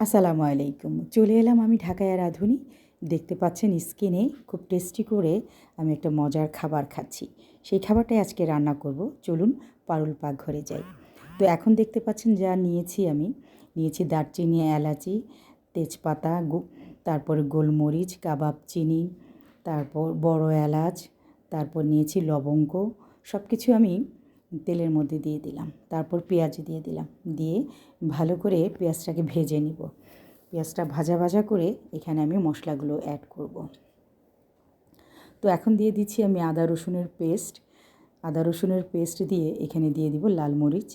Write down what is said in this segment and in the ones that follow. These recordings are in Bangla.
আসসালামু আলাইকুম। চলে এলাম আমি ঢাকায় আর রাঁধুনি দেখতে পাচ্ছেন স্কিনে খুব টেস্টি করে আমি একটা মজার খাবার খাচ্ছি। সেই খাবারটাই আজকে রান্না করব। চলুন পারুল পাকঘরে যাই। তো এখন দেখতে পাচ্ছেন যা নিয়েছি আমি। নিয়েছি দারচিনি, এলাচি, তেজপাতা তারপরে গোলমরিচ, কাবাব চিনি, তারপর বড় এলাচ, তারপর নিয়েছি লবঙ্গ। সব কিছু আমি তেলের মধ্যে দিয়ে দিলাম। তারপর পেঁয়াজ দিয়ে দিলাম। দিয়ে ভালো করে পেঁয়াজটাকে ভেজে নিব। পেঁয়াজটা ভাজা ভাজা করে এখানে আমি মশলাগুলো অ্যাড করব। তো এখন দিয়ে দিচ্ছি আমি আদা রসুনের পেস্ট আদা রসুনের পেস্ট দিয়ে এখানে দিয়ে দিব লাল মরিচ,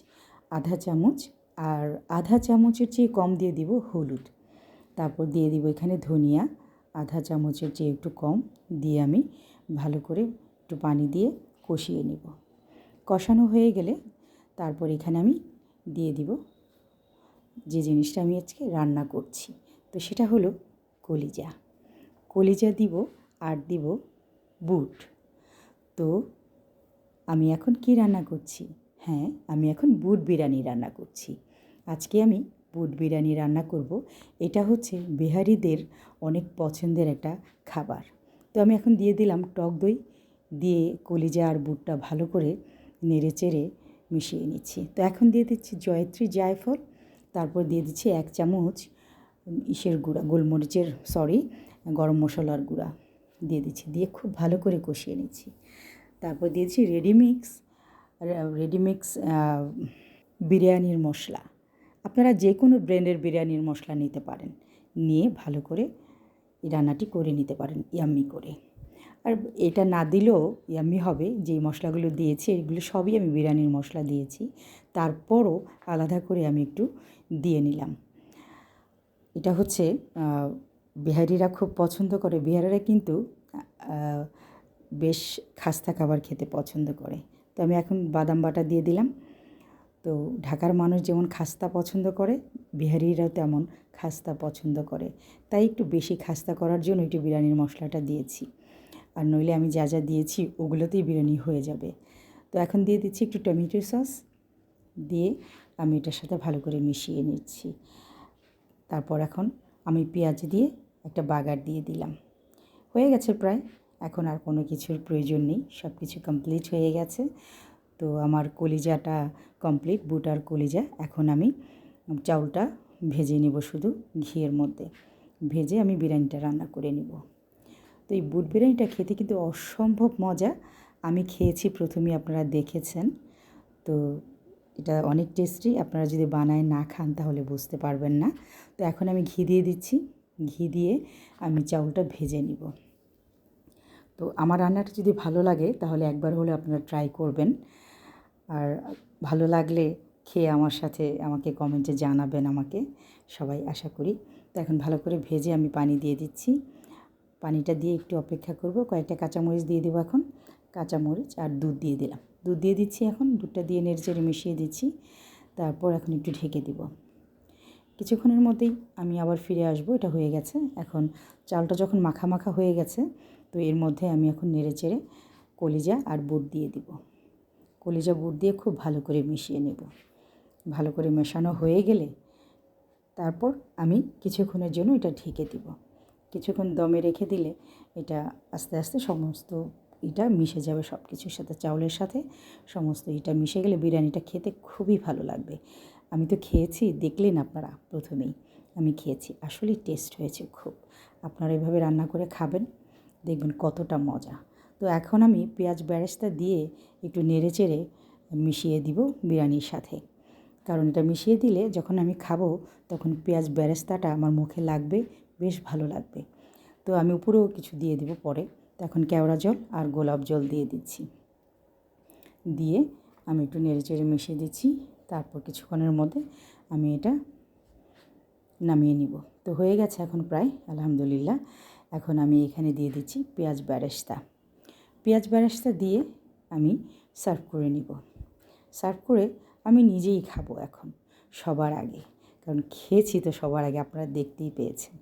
আধা চামচ আর আধা চামচের চেয়ে কম দিয়ে দিব হলুদ। তারপর দিয়ে দিব এখানে ধনিয়া, আধা চামচের চেয়ে একটু কম। দিয়ে আমি ভালো করে একটু পানি দিয়ে কষিয়ে নেব। কষানো হয়ে গেলে তারপর এখানে আমি দিয়ে দিব যে জিনিসটা আমি আজকে রান্না করছি। তো সেটা হলো কলিজা। কলিজা দিব আর দিব বুট। তো আমি এখন কি রান্না করছি? হ্যাঁ আমি এখন বুট বিরিয়ানি রান্না করছি। আজকে আমি বুট বিরিয়ানি রান্না করব। এটা হচ্ছে বিহারিদের অনেক পছন্দের একটা খাবার। তো আমি এখন দিয়ে দিলাম টক দই। দিয়ে কলিজা আর বুটটা ভালো করে নেড়ে চেড়ে মিশিয়ে নিচ্ছি। তো এখন দিয়ে দিচ্ছি জয়ত্রী জায়ফল, তারপর দিয়ে দিচ্ছি এক চামচ ইসের গুঁড়া, গোলমরিচের, সরি, গরম মশলার গুঁড়া দিয়ে দিচ্ছি। দিয়ে খুব ভালো করে কষিয়ে নিচ্ছি। তারপর দিয়েছি রেডিমিক্স রেডিমিক্স বিরিয়ানির মশলা। আপনারা যে কোনো ব্র্যান্ডের বিরিয়ানির মশলা নিতে পারেন। নিয়ে ভালো করে রান্নাটি করে নিতে পারেন, ইয়াম্মি করে। আর এটা না দিলেও ইয়াম্মি হবে যে মশলাগুলো দিয়েছি, এগুলো সবই আমি বিরিয়ানির মশলা দিয়েছি। তারপরও আলাদা করে আমি একটু দিয়ে নিলাম। এটা হচ্ছে বিহারিরা খুব পছন্দ করে। বিহারিরা কিন্তু বেশ খাস্তা খাবার খেতে পছন্দ করে। তো আমি এখন বাদাম বাটা দিয়ে দিলাম। তো ঢাকার মানুষ যেমন খাস্তা পছন্দ করে, বিহারিরাও তেমন খাস্তা পছন্দ করে। তাই একটু বেশি খাস্তা করার জন্য একটু বিরিয়ানির মশলাটা দিয়েছি। আর নইলে আমি যা যা দিয়েছি ওগুলোতেই বিরিয়ানি হয়ে যাবে। তো এখন দিয়ে দিচ্ছি একটু টমেটো সস দিয়ে আমি এটার সাথে ভালো করে মিশিয়ে নিচ্ছি। তারপর এখন আমি পেঁয়াজ দিয়ে একটা বাগার দিয়ে দিলাম। হয়ে গেছে প্রায়। এখন আর কোনো কিছুর প্রয়োজন নেই। সব কিছু কমপ্লিট হয়ে গেছে। তো আমার কলিজাটা কমপ্লিট বুট আর কলিজা। এখন আমি চাউলটা ভেজে নেব শুধু ঘিয়ের মধ্যে। ভেজে আমি বিরিয়ানিটা রান্না করে নেব। তো এই বুট বিরিয়ানিটা খেতে কিন্তু অসম্ভব মজা। আমি খেয়েছি, প্রথমেই আপনারা দেখেছেন। তো এটা অনেক টেস্টি আপনারা যদি বানায় না খান তাহলে বুঝতে পারবেন না। তো এখন আমি ঘি দিয়ে দিচ্ছি। ঘি দিয়ে আমি চাউলটা ভেজে নিব। তো আমার রান্নাটা যদি ভালো লাগে তাহলে একবার হলে আপনারা ট্রাই করবেন। আর ভালো লাগলে খেয়ে আমার সাথে আমাকে কমেন্টে জানাবেন আমাকে। সবাই আশা করি। তো এখন ভালো করে ভেজে আমি পানি দিয়ে দিচ্ছি। পানিটা দিয়ে একটু অপেক্ষা করব। কয়েকটা কাঁচামরিচ দিয়ে দেবো এখন। কাঁচামরিচ আর দুধ দিয়ে দিলাম। দুধ দিয়ে দিচ্ছি এখন। দুধটা দিয়ে নেড়ে চেড়ে মিশিয়ে দিচ্ছি। তারপর এখন একটু ঢেকে দিব। কিছুক্ষণের মধ্যেই আমি আবার ফিরে আসব। এটা হয়ে গেছে। এখন চালটা যখন মাখা মাখা হয়ে গেছে, তো এর মধ্যে আমি এখন নেড়ে চেড়ে কলিজা আর বুট দিয়ে দিব। কলিজা বুট দিয়ে খুব ভালো করে মিশিয়ে নেব। ভালো করে মেশানো হয়ে গেলে তারপর আমি কিছুক্ষণের জন্য এটা ঢেকে দিব। কিছুক্ষণ দমে রেখে দিলে এটা আস্তে আস্তে সমস্ত এটা মিশে যাবে সব কিছুর সাথে, চাউলের সাথে সমস্ত এটা মিশে গেলে বিরিয়ানিটা খেতে খুবই ভালো লাগবে। আমি তো খেয়েছি, দেখলেন আপনারা প্রথমেই, আমি খেয়েছি, আসলেই টেস্ট হয়েছে খুব। আপনারা এভাবে রান্না করে খাবেন, দেখবেন কতটা মজা। তো এখন আমি পেঁয়াজ ব্যারেস্তা দিয়ে একটু নেড়ে চেড়ে মিশিয়ে দিব বিরিয়ানির সাথে। কারণ এটা মিশিয়ে দিলে যখন আমি খাব তখন পেঁয়াজ ব্যারেস্তাটা আমার মুখে লাগবে বেশ ভালো লাগবে। তো আমি উপরেও কিছু দিয়ে দিব পরে। তো এখন কেওড়া জল আর গোলাপ জল দিয়ে দিচ্ছি। দিয়ে আমি একটু নেড়ে চেড়ে মিশিয়ে দিচ্ছি। তারপর কিছুক্ষণের মধ্যে আমি এটা নামিয়ে নিব। তো হয়ে গেছে এখন প্রায়, আলহামদুলিল্লাহ। এখন আমি এখানে দিয়ে দিচ্ছি পেঁয়াজ ব্যারেস্তা পেঁয়াজ ব্যারেস্তা দিয়ে আমি সার্ভ করে নিব। সার্ভ করে আমি নিজেই খাব এখন, সবার আগে। কারণ খেয়েছি তো সবার আগে, আপনারা দেখতেই পেয়েছেন।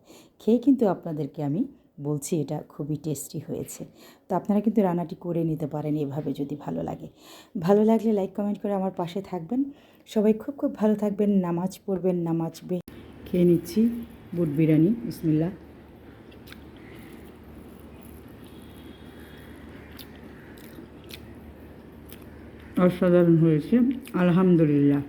খেয়ে কিন্তু আপনাদেরকে আমি বলছি এটা খুবই টেস্টি হয়েছে। তো আপনারা কিন্তু রান্নাটি করে নিতে পারেন এভাবে যদি ভালো লাগে। ভালো লাগলে লাইক কমেন্ট করে আমার পাশে থাকবেন। সবাই খুব খুব ভালো থাকবেন, নামাজ পড়বেন, নামাজ বে খেয়ে নিচ্ছি, বুট বিরিয়ানি বিসমিল্লা অসাধারণ হয়েছে, আলহামদুলিল্লাহ।